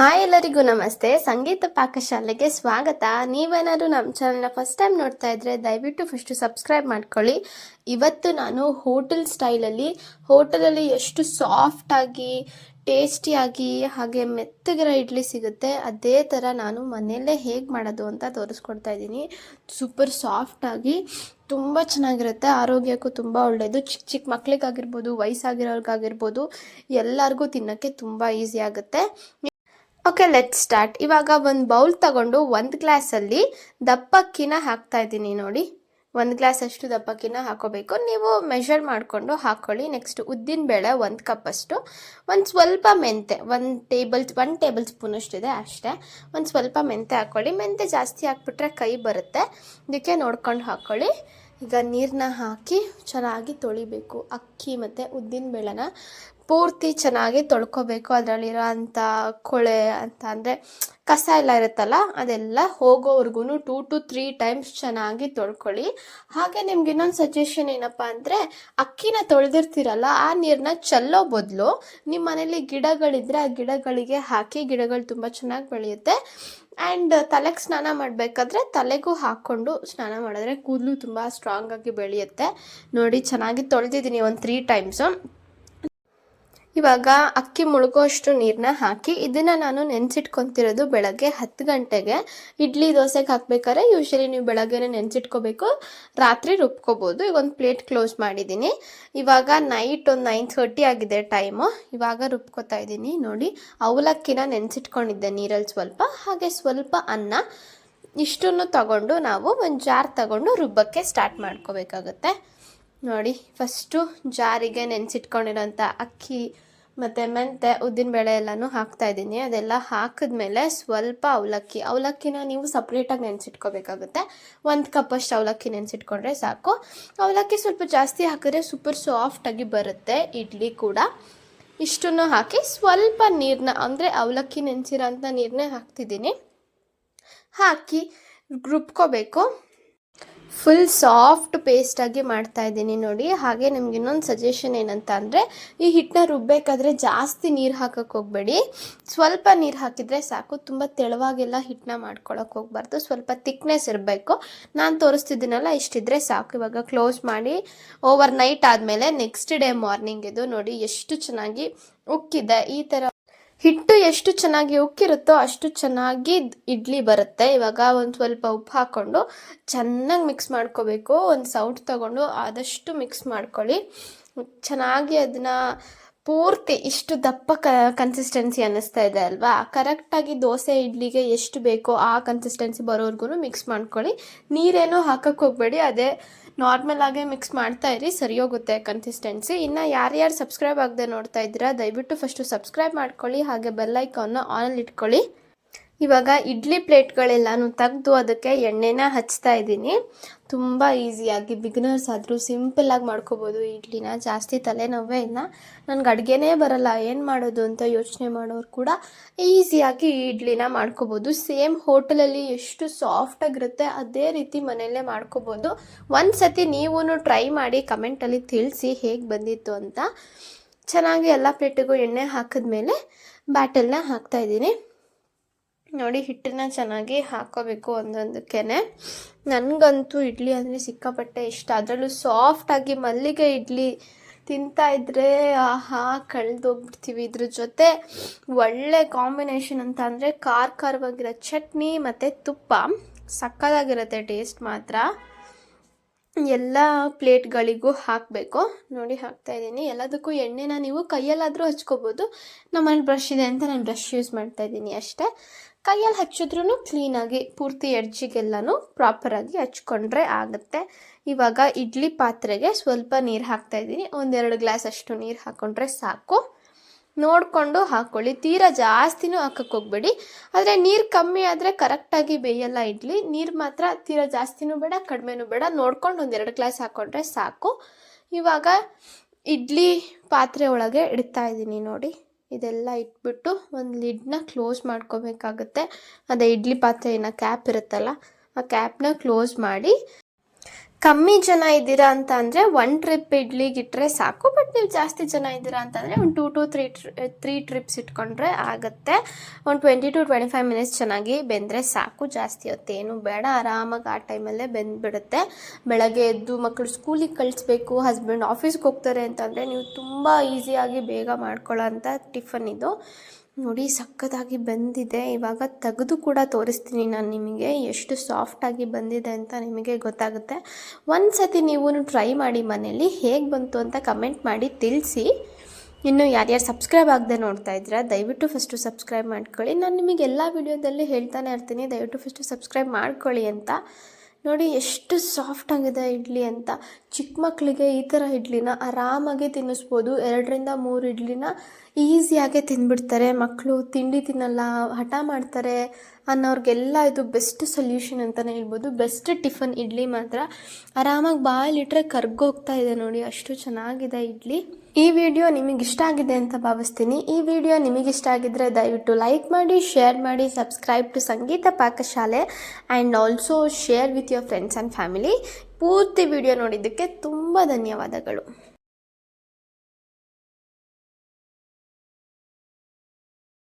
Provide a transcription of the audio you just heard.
Hi ಎಲ್ಲರಿಗೂ ನಮಸ್ತೆ. ಸಂಗೀತ ಪಾಕಶಾಲೆಗೆ ಸ್ವಾಗತ. ನೀವೇನಾದ್ರು ನಮ್ಮ ಚಾನಲ್ನ ಫಸ್ಟ್ ಟೈಮ್ ನೋಡ್ತಾ ಇದ್ರೆ ದಯವಿಟ್ಟು ಫಸ್ಟು ಸಬ್ಸ್ಕ್ರೈಬ್ ಮಾಡ್ಕೊಳ್ಳಿ. ಇವತ್ತು ನಾನು ಹೋಟೆಲ್ ಸ್ಟೈಲಲ್ಲಿ ಹೋಟೆಲಲ್ಲಿ ಎಷ್ಟು ಸಾಫ್ಟಾಗಿ ಟೇಸ್ಟಿಯಾಗಿ ಹಾಗೆ ಮೆತ್ತಗಿರೋ ಇಡ್ಲಿ ಸಿಗುತ್ತೆ. ಅದೇ ಥರ ನಾನು ಮನೆಯಲ್ಲೇ ಹೇಗೆ ಮಾಡೋದು ಅಂತ ತೋರಿಸ್ಕೊಡ್ತಾ ಇದ್ದೀನಿ. ಸೂಪರ್ ಸಾಫ್ಟಾಗಿ ತುಂಬ ಚೆನ್ನಾಗಿರುತ್ತೆ. ಆರೋಗ್ಯಕ್ಕೂ ತುಂಬ ಒಳ್ಳೆಯದು ಚಿಕ್ಕ ಚಿಕ್ಕ ಮಕ್ಕಳಿಗಾಗಿರ್ಬೋದು ವಯಸ್ಸಾಗಿರೋರ್ಗಾಗಿರ್ಬೋದು, ಎಲ್ಲರಿಗೂ ತಿನ್ನೋಕ್ಕೆ ತುಂಬ ಈಸಿ ಆಗುತ್ತೆ. ಓಕೆ ಲೆಟ್ ಸ್ಟಾರ್ಟ್ ಇವಾಗ ಒಂದು ಬೌಲ್ ತಗೊಂಡು ಒಂದು ಗ್ಲಾಸಲ್ಲಿ ದಪ್ಪಕ್ಕಿನ ಹಾಕ್ತಾ ಇದ್ದೀನಿ ನೋಡಿ. ಒಂದು ಗ್ಲಾಸ್ ಅಷ್ಟು ದಪ್ಪಕ್ಕಿನ ಹಾಕೋಬೇಕು. ನೀವು ಮೆಷರ್ ಮಾಡಿಕೊಂಡು ಹಾಕ್ಕೊಳ್ಳಿ ನೆಕ್ಸ್ಟ್ ಉದ್ದಿನ ಬೇಳೆ ಒಂದು ಕಪ್ಪಷ್ಟು ಒಂದು ಸ್ವಲ್ಪ ಮೆಂತೆ, ಒಂದು ಟೇಬಲ್ ಒನ್ ಟೇಬಲ್ ಸ್ಪೂನ್ ಅಷ್ಟಿದೆ ಅಷ್ಟೇ. ಒಂದು ಸ್ವಲ್ಪ ಮೆಂತೆ ಹಾಕ್ಕೊಳ್ಳಿ ಮೆಂತೆ ಜಾಸ್ತಿ ಹಾಕ್ಬಿಟ್ರೆ ಕೈ ಬರುತ್ತೆ. ಇದಕ್ಕೆ ನೋಡ್ಕೊಂಡು ಹಾಕ್ಕೊಳ್ಳಿ ಈಗ ನೀರನ್ನ ಹಾಕಿ ಚೆನ್ನಾಗಿ ತೊಳಿಬೇಕು. ಅಕ್ಕಿ ಮತ್ತು ಉದ್ದಿನ ಬೇಳೆನ ಪೂರ್ತಿ ಚೆನ್ನಾಗಿ ತೊಳ್ಕೊಬೇಕು ಅದರಲ್ಲಿರೋ ಅಂಥ ಕೊಳೆ ಅಂತ ಅಂದರೆ ಕಸ ಎಲ್ಲ ಇರುತ್ತಲ್ಲ, ಅದೆಲ್ಲ ಹೋಗೋವರೆಗೂ ಟೂ ಟು ತ್ರೀ ಟೈಮ್ಸ್ ಚೆನ್ನಾಗಿ ತೊಳ್ಕೊಳ್ಳಿ. ಹಾಗೆ ನಿಮ್ಗೆ ಇನ್ನೊಂದು ಸಜೆಷನ್ ಏನಪ್ಪ ಅಂದರೆ, ಅಕ್ಕಿನ ತೊಳೆದಿರ್ತೀರಲ್ಲ, ಆ ನೀರನ್ನ ಚೆಲ್ಲೋ ಬದಲು ನಿಮ್ಮ ಮನೇಲಿ ಗಿಡಗಳಿದ್ರೆ ಆ ಗಿಡಗಳಿಗೆ ಹಾಕಿ ಗಿಡಗಳು ತುಂಬ ಚೆನ್ನಾಗಿ ಬೆಳೆಯುತ್ತೆ. ಆ್ಯಂಡ್ ತಲೆಗೆ ಸ್ನಾನ ಮಾಡಬೇಕಾದ್ರೆ ತಲೆಗೂ ಹಾಕ್ಕೊಂಡು ಸ್ನಾನ ಮಾಡಿದ್ರೆ ಕೂದಲು ತುಂಬ ಸ್ಟ್ರಾಂಗಾಗಿ ಬೆಳೆಯುತ್ತೆ. ನೋಡಿ ಚೆನ್ನಾಗಿ ತೊಳೆದಿದ್ದೀನಿ ಒಂದು ತ್ರೀ ಟೈಮ್ಸು ಇವಾಗ ಅಕ್ಕಿ ಮುಳುಗೋಷ್ಟು ನೀರನ್ನ ಹಾಕಿ ಇದನ್ನು ನಾನು ನೆನೆಸಿಟ್ಕೊತಿರೋದು ಬೆಳಗ್ಗೆ ಹತ್ತು ಗಂಟೆಗೆ. ಇಡ್ಲಿ ದೋಸೆಗೆ ಹಾಕ್ಬೇಕಾದ್ರೆ ಯೂಶಲಿ ನೀವು ಬೆಳಗ್ಗೆನೇ ನೆನೆಸಿಟ್ಕೋಬೇಕು, ರಾತ್ರಿ ರುಬ್ಕೋಬೋದು. ಈಗ ಒಂದು ಪ್ಲೇಟ್ ಕ್ಲೋಸ್ ಮಾಡಿದ್ದೀನಿ ಇವಾಗ ನೈಟ್ ಒಂದು ನೈನ್ ಥರ್ಟಿ ಆಗಿದೆ ಟೈಮು ಇವಾಗ ರುಬ್ಕೋತಾ ಇದ್ದೀನಿ ನೋಡಿ, ಅವಲಕ್ಕಿನ ನೆನೆಸಿಟ್ಕೊಂಡಿದ್ದೆ ನೀರಲ್ಲಿ ಸ್ವಲ್ಪ. ಹಾಗೆ ಸ್ವಲ್ಪ ಅನ್ನ ಇಷ್ಟನ್ನು ತಗೊಂಡು ನಾವು ಒಂದು ಜಾರ್ ತಗೊಂಡು ರುಬ್ಬಕ್ಕೆ ಸ್ಟಾರ್ಟ್ ಮಾಡ್ಕೋಬೇಕಾಗತ್ತೆ. ನೋಡಿ ಫಸ್ಟು ಜಾರಿಗೆ ನೆನೆಸಿಟ್ಕೊಂಡಿರೋಂಥ ಅಕ್ಕಿ ಮತ್ತು ಮೆಂತೆ ಉದ್ದಿನಬೇಳೆ ಎಲ್ಲನೂ ಹಾಕ್ತಾ ಇದ್ದೀನಿ. ಅದೆಲ್ಲ ಹಾಕಿದ್ಮೇಲೆ ಸ್ವಲ್ಪ ಅವಲಕ್ಕಿ. ಅವಲಕ್ಕಿನ ನೀವು ಸಪ್ರೇಟಾಗಿ ನೆನೆಸಿಟ್ಕೋಬೇಕಾಗುತ್ತೆ. ಒಂದು ಕಪ್ಪಷ್ಟು ಅವಲಕ್ಕಿ ನೆನೆಸಿಟ್ಕೊಂಡ್ರೆ ಸಾಕು. ಅವಲಕ್ಕಿ ಸ್ವಲ್ಪ ಜಾಸ್ತಿ ಹಾಕಿದ್ರೆ ಸೂಪರ್ ಸಾಫ್ಟಾಗಿ ಬರುತ್ತೆ ಇಡ್ಲಿ ಕೂಡ. ಇಷ್ಟನ್ನು ಹಾಕಿ ಸ್ವಲ್ಪ ನೀರನ್ನ ಅಂದರೆ ಅವಲಕ್ಕಿ ನೆನೆಸಿರೋಂಥ ನೀರನ್ನೇ ಹಾಕ್ತಿದ್ದೀನಿ. ಹಾಕಿ ರುಬ್ಕೋಬೇಕು. ಫುಲ್ ಸಾಫ್ಟ್ ಪೇಸ್ಟಾಗಿ ಮಾಡ್ತಾ ಇದ್ದೀನಿ ನೋಡಿ. ಹಾಗೆ ನಿಮ್ಗೆ ಇನ್ನೊಂದು ಸಜೆಷನ್ ಏನಂತ ಅಂದರೆ, ಈ ಹಿಟ್ಟನ್ನ ರುಬ್ಬೇಕಾದ್ರೆ ಜಾಸ್ತಿ ನೀರು ಹಾಕಕ್ಕೆ ಹೋಗಬೇಡಿ. ಸ್ವಲ್ಪ ನೀರು ಹಾಕಿದರೆ ಸಾಕು. ತುಂಬ ತೆಳುವಾಗೆಲ್ಲ ಹಿಟ್ಟನ್ನ ಮಾಡ್ಕೊಳಕ್ಕೆ ಹೋಗ್ಬಾರ್ದು. ಸ್ವಲ್ಪ ತಿಕ್ನೆಸ್ ಇರಬೇಕು. ನಾನು ತೋರಿಸ್ತಿದ್ದೀನಲ್ಲ, ಇಷ್ಟಿದ್ರೆ ಸಾಕು. ಇವಾಗ ಕ್ಲೋಸ್ ಮಾಡಿ ಓವರ್ ನೈಟ್ ಆದಮೇಲೆ ನೆಕ್ಸ್ಟ್ ಡೇ ಮಾರ್ನಿಂಗ್ ಇದು ನೋಡಿ ಎಷ್ಟು ಚೆನ್ನಾಗಿ ಉಕ್ಕಿದೆ. ಈ ಥರ ಹಿಟ್ಟು ಎಷ್ಟು ಚೆನ್ನಾಗಿ ಉಕ್ಕಿರುತ್ತೋ ಅಷ್ಟು ಚೆನ್ನಾಗಿ ಇಡ್ಲಿ ಬರುತ್ತೆ. ಇವಾಗ ಒಂದು ಸ್ವಲ್ಪ ಉಪ್ಪು ಹಾಕ್ಕೊಂಡು ಚೆನ್ನಾಗಿ ಮಿಕ್ಸ್ ಮಾಡ್ಕೋಬೇಕು. ಒಂದು ಸೌಟ್ ತಗೊಂಡು ಆದಷ್ಟು ಮಿಕ್ಸ್ ಮಾಡ್ಕೊಳ್ಳಿ. ಚೆನ್ನಾಗಿ ಅದನ್ನ ಪೂರ್ತಿ ಇಷ್ಟು ದಪ್ಪ ಕ ಕನ್ಸಿಸ್ಟೆನ್ಸಿ ಅನ್ನಿಸ್ತಾ ಇದೆ ಅಲ್ವಾ? ಕರೆಕ್ಟಾಗಿ ದೋಸೆ, ಇಡ್ಲಿಗೆ ಎಷ್ಟು ಬೇಕೋ ಆ ಕನ್ಸಿಸ್ಟೆನ್ಸಿ ಬರೋವರೆಗೂ ಮಿಕ್ಸ್ ಮಾಡ್ಕೊಳ್ಳಿ. ನೀರೇನೋ ಹಾಕಕ್ಕೆ ಹೋಗಬೇಡಿ. ಅದೇ ನಾರ್ಮಲ್ ಆಗೇ ಮಿಕ್ಸ್ ಮಾಡ್ತಾ ಇರಿ, ಸರಿ ಹೋಗುತ್ತೆ ಕನ್ಸಿಸ್ಟೆನ್ಸಿ ಇನ್ನು ಯಾರ್ಯಾರು ಸಬ್ಸ್ಕ್ರೈಬ್ ಆಗದೆ ನೋಡ್ತಾ ಇದ್ದೀರಾ, ದಯವಿಟ್ಟು ಫಸ್ಟು ಸಬ್ಸ್ಕ್ರೈಬ್ ಮಾಡ್ಕೊಳ್ಳಿ, ಹಾಗೆ ಬೆಲ್ಲೈಕಾನ್ನ ಆನಲ್ಲಿ ಇಟ್ಕೊಳ್ಳಿ ಇವಾಗ ಇಡ್ಲಿ ಪ್ಲೇಟ್ಗಳೆಲ್ಲನೂ ತೆಗೆದು ಅದಕ್ಕೆ ಎಣ್ಣೆನ ಹಚ್ತಾ ಇದ್ದೀನಿ. ತುಂಬ ಈಸಿಯಾಗಿ ಬಿಗಿನರ್ಸ್ ಆದರೂ ಸಿಂಪಲ್ಲಾಗಿ ಮಾಡ್ಕೋಬೋದು ಇಡ್ಲಿನ. ಜಾಸ್ತಿ ತಲೆನೋವೇ ಇಲ್ಲ. ನನಗೆ ಅಡುಗೆನೇ ಬರಲ್ಲ. ಏನು ಮಾಡೋದು ಅಂತ ಯೋಚನೆ ಮಾಡೋರು ಕೂಡ ಈಸಿಯಾಗಿ ಇಡ್ಲಿನ ಮಾಡ್ಕೋಬೋದು. ಸೇಮ್ ಹೋಟೆಲಲ್ಲಿ ಎಷ್ಟು ಸಾಫ್ಟಾಗಿರುತ್ತೆ ಅದೇ ರೀತಿ ಮನೆಯಲ್ಲೇ ಮಾಡ್ಕೋಬೋದು. ಒಂದು ಸತಿ ನೀವೂ ಟ್ರೈ ಮಾಡಿ ಕಮೆಂಟಲ್ಲಿ ತಿಳಿಸಿ ಹೇಗೆ ಬಂದಿತ್ತು ಅಂತ. ಚೆನ್ನಾಗಿ ಎಲ್ಲ ಪ್ಲೇಟಿಗೂ ಎಣ್ಣೆ ಹಾಕಿದ್ಮೇಲೆ ಬ್ಯಾಟಲ್ನ ಹಾಕ್ತಾಯಿದ್ದೀನಿ ನೋಡಿ, ಹಿಟ್ಟನ್ನ ಚೆನ್ನಾಗಿ ಹಾಕೋಬೇಕು ಒಂದೊಂದಕ್ಕೆ ನನಗಂತೂ ಇಡ್ಲಿ ಅಂದರೆ ಸಿಕ್ಕಾಪಟ್ಟೆ ಇಷ್ಟ. ಅದರಲ್ಲೂ ಸಾಫ್ಟಾಗಿ ಮಲ್ಲಿಗೆ ಇಡ್ಲಿ ತಿಂತಾ ಇದ್ರೆ, ಆಹಾ, ಕಳೆದೋಗ್ಬಿಡ್ತೀವಿ. ಇದ್ರ ಜೊತೆ ಒಳ್ಳೆ ಕಾಂಬಿನೇಷನ್ ಅಂತ ಅಂದರೆ ಖಾರ ಖಾರವಾಗಿರೋ ಚಟ್ನಿ ಮತ್ತು ತುಪ್ಪ. ಸಕ್ಕದಾಗಿರುತ್ತೆ ಟೇಸ್ಟ್ ಮಾತ್ರ. ಎಲ್ಲ ಪ್ಲೇಟ್ಗಳಿಗೂ ಹಾಕಬೇಕು. ನೋಡಿ, ಹಾಕ್ತಾ ಇದ್ದೀನಿ. ಎಲ್ಲದಕ್ಕೂ ಎಣ್ಣೆನ ನೀವು ಕೈಯಲ್ಲಾದರೂ ಹಚ್ಕೋಬೋದು. ನಮ್ಮಲ್ಲಿ ಬ್ರಷ್ ಇದೆ ಅಂತ ನಾನು ಬ್ರಷ್ ಯೂಸ್ ಮಾಡ್ತಾ ಇದ್ದೀನಿ ಅಷ್ಟೇ. ಕೈಯಲ್ಲಿ ಹಚ್ಚಿದ್ರೂ ಕ್ಲೀನಾಗಿ ಪೂರ್ತಿ ಎಡ್ಜಿಗೆಲ್ಲನೂ ಪ್ರಾಪರಾಗಿ ಹಚ್ಕೊಂಡ್ರೆ ಆಗುತ್ತೆ. ಇವಾಗ ಇಡ್ಲಿ ಪಾತ್ರೆಗೆ ಸ್ವಲ್ಪ ನೀರು ಹಾಕ್ತಾ ಇದ್ದೀನಿ. ಒಂದೆರಡು ಗ್ಲಾಸ್ ಅಷ್ಟು ನೀರು ಹಾಕ್ಕೊಂಡ್ರೆ ಸಾಕು. ನೋಡಿಕೊಂಡು ಹಾಕ್ಕೊಳ್ಳಿ ತೀರಾ ಜಾಸ್ತಿನೂ ಹಾಕಕ್ಕೆ ಹೋಗ್ಬೇಡಿ. ಆದರೆ ನೀರು ಕಮ್ಮಿ ಆದರೆ ಕರೆಕ್ಟಾಗಿ ಬೇಯಲ್ಲ ಇಡ್ಲಿ. ನೀರು ಮಾತ್ರ ತೀರಾ ಜಾಸ್ತಿನೂ ಬೇಡ, ಕಡಿಮೆನೂ ಬೇಡ. ನೋಡ್ಕೊಂಡು ಒಂದೆರಡು ಗ್ಲಾಸ್ ಹಾಕ್ಕೊಂಡ್ರೆ ಸಾಕು. ಇವಾಗ ಇಡ್ಲಿ ಪಾತ್ರೆ ಒಳಗೆ ಇಡ್ತಾ ಇದ್ದೀನಿ ನೋಡಿ. ಇದೆಲ್ಲ ಇಟ್ಬಿಟ್ಟು ಒಂದು ಲಿಡ್ನ ಕ್ಲೋಸ್ ಮಾಡ್ಕೋಬೇಕಾಗುತ್ತೆ. ಅದೇ ಇಡ್ಲಿ ಪಾತ್ರೆ ಏನೋ ಕ್ಯಾಪ್ ಇರುತ್ತಲ್ಲ, ಆ ಕ್ಯಾಪ್ನ ಕ್ಲೋಸ್ ಮಾಡಿ ಕಮ್ಮಿ ಜನ ಇದ್ದೀರಾ ಅಂತ ಅಂದರೆ ಒನ್ ಟ್ರಿಪ್ ಇಡ್ಲಿಗೆ ಇಟ್ಟರೆ ಸಾಕು ಬಟ್ ನೀವು ಜಾಸ್ತಿ ಜನ ಇದ್ದೀರಾ ಅಂತಂದರೆ ಒಂದು two to three three trips ಇಟ್ಕೊಂಡ್ರೆ ಆಗುತ್ತೆ. ಒಂದು twenty to twenty five minutes ಚೆನ್ನಾಗಿ ಬೆಂದರೆ ಸಾಕು, ಜಾಸ್ತಿ ಹೊತ್ತು ಏನು ಬೇಡ, ಆರಾಮಾಗಿ ಆ ಟೈಮಲ್ಲೇ ಬೆಂದ್ಬಿಡುತ್ತೆ. ಬೆಳಗ್ಗೆ ಎದ್ದು ಮಕ್ಕಳು ಸ್ಕೂಲಿಗೆ ಕಳಿಸ್ಬೇಕು ಹಸ್ಬೆಂಡ್ ಆಫೀಸ್ಗೆ ಹೋಗ್ತಾರೆ ಅಂತಂದರೆ ನೀವು ತುಂಬ ಈಸಿಯಾಗಿ ಬೇಗ ಮಾಡ್ಕೊಳ್ಳೋ ಅಂಥ ಟಿಫನ್ ಇದು. ನೋಡಿ, ಸಖತ್ತಾಗಿ ಬಂದಿದೆ. ಇವಾಗ ತೆಗೆದು ಕೂಡ ತೋರಿಸ್ತೀನಿ ನಾನು ನಿಮಗೆ. ಎಷ್ಟು ಸಾಫ್ಟಾಗಿ ಬಂದಿದೆ ಅಂತ ನಿಮಗೆ ಗೊತ್ತಾಗುತ್ತೆ. ಒಂದು ಸತಿ ನೀವು ಟ್ರೈ ಮಾಡಿ ಮನೇಲಿ. ಹೇಗೆ ಬಂತು ಅಂತ ಕಮೆಂಟ್ ಮಾಡಿ ತಿಳಿಸಿ. ಇನ್ನು ಯಾರ್ಯಾರು ಸಬ್ಸ್ಕ್ರೈಬ್ ಆಗದೆ ನೋಡ್ತಾ ಇದ್ದೀರಾ, ದಯವಿಟ್ಟು ಫಸ್ಟು ಸಬ್ಸ್ಕ್ರೈಬ್ ಮಾಡ್ಕೊಳ್ಳಿ. ನಾನು ನಿಮಗೆ ಎಲ್ಲ ವೀಡಿಯೋದಲ್ಲಿ ಹೇಳ್ತಾನೆ ಇರ್ತೀನಿ. ದಯವಿಟ್ಟು ಫಸ್ಟು ಸಬ್ಸ್ಕ್ರೈಬ್ ಮಾಡ್ಕೊಳ್ಳಿ ಅಂತ. ನೋಡಿ ಎಷ್ಟು ಸಾಫ್ಟ್ ಆಗಿದೆ ಇಡ್ಲಿ ಅಂತ. ಚಿಕ್ಕ ಮಕ್ಕಳಿಗೆ ಈ ಥರ ಇಡ್ಲಿನ ಆರಾಮಾಗಿ ತಿನ್ನಿಸ್ಬೋದು. ಎರಡರಿಂದ ಮೂರು ಇಡ್ಲಿನ ಈಸಿಯಾಗೆ ತಿಂದ್ಬಿಡ್ತಾರೆ ಮಕ್ಕಳು ತಿಂಡಿ ತಿನ್ನಲ್ಲ, ಹಠ ಮಾಡ್ತಾರೆ. ಅನ್ನೋರಿಗೆಲ್ಲ ಇದು ಬೆಸ್ಟ್ ಸೊಲ್ಯೂಷನ್ ಅಂತಲೇ ಹೇಳ್ಬೋದು. ಬೆಸ್ಟ್ ಟಿಫನ್ ಇಡ್ಲಿ ಮಾತ್ರ. ಆರಾಮಾಗಿ ಬಾಯಲ್ಲಿಟ್ರೆ ಕರ್ಗೋಗ್ತಾ ಇದೆ ನೋಡಿ, ಅಷ್ಟು ಚೆನ್ನಾಗಿದೆ ಇಡ್ಲಿ. ಈ ವಿಡಿಯೋ ನಿಮಗೆ ಇಷ್ಟ ಆಗಿದೆ ಅಂತ ಭಾವಿಸ್ತೀನಿ. ಈ ವಿಡಿಯೋ ನಿಮಗೆ ಇಷ್ಟ ಆಗಿದ್ರೆ ದಯವಿಟ್ಟು ಲೈಕ್ ಮಾಡಿ ಶೇರ್ ಮಾಡಿ subscribe to Sangeetha Pakashale and also share with your friends and family ಪೂರ್ತಿ ವಿಡಿಯೋ ನೋಡಿದ್ದಕ್ಕೆ ತುಂಬ ಧನ್ಯವಾದಗಳು.